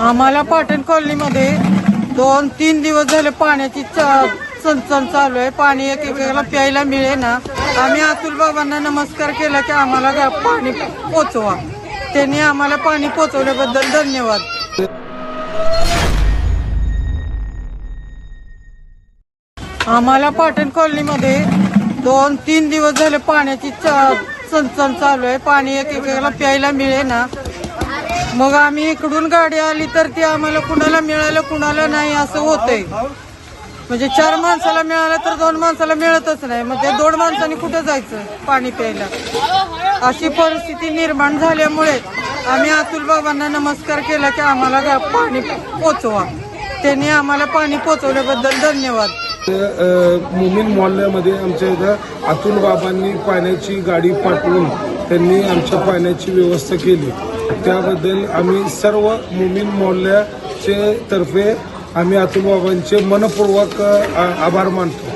आम्हाला पाटण कॉलनीमध्ये दोन तीन दिवस झाले पाण्याची च- चणचण चालू आहे. पाणी एक एकेकाला प्यायला मिळे ना. आम्ही अतुल बाबांना नमस्कार केला की आम्हाला पाणी पोचवा. त्यांनी आम्हाला पाणी पोचवल्याबद्दल धन्यवाद. आम्हाला पाटण कॉलनीमध्ये दोन तीन दिवस झाले पाण्याची चणचण चालू आहे. पाणी एक एकेकाला प्यायला मिळे ना. मग आम्ही इकडून गाडी आली तर ती आम्हाला कुणाला मिळालं कुणाला नाही असं होतंय. म्हणजे चार माणसाला मिळालं तर दोन माणसाला मिळतच नाही. मग ते दोन माणसांनी कुठं जायचं पाणी प्यायला? अशी परिस्थिती निर्माण झाल्यामुळे आम्ही अतुल बाबांना नमस्कार केला की आम्हाला गा- पाणी पोचवा. त्यांनी आम्हाला पाणी पोचवल्याबद्दल धन्यवाद. मुमीन मोहल्ल्यामध्ये आमच्या इथं अतुल बाबांनी पाण्याची गाडी पाठवून त्यांनी आमच्या पाण्याची व्यवस्था केली. त्याबद्दल आम्ही सर्व मुमीन मोहल्ल्याचे तर्फे आम्ही अतुल बाबांचे मनपूर्वक आभार मानतो.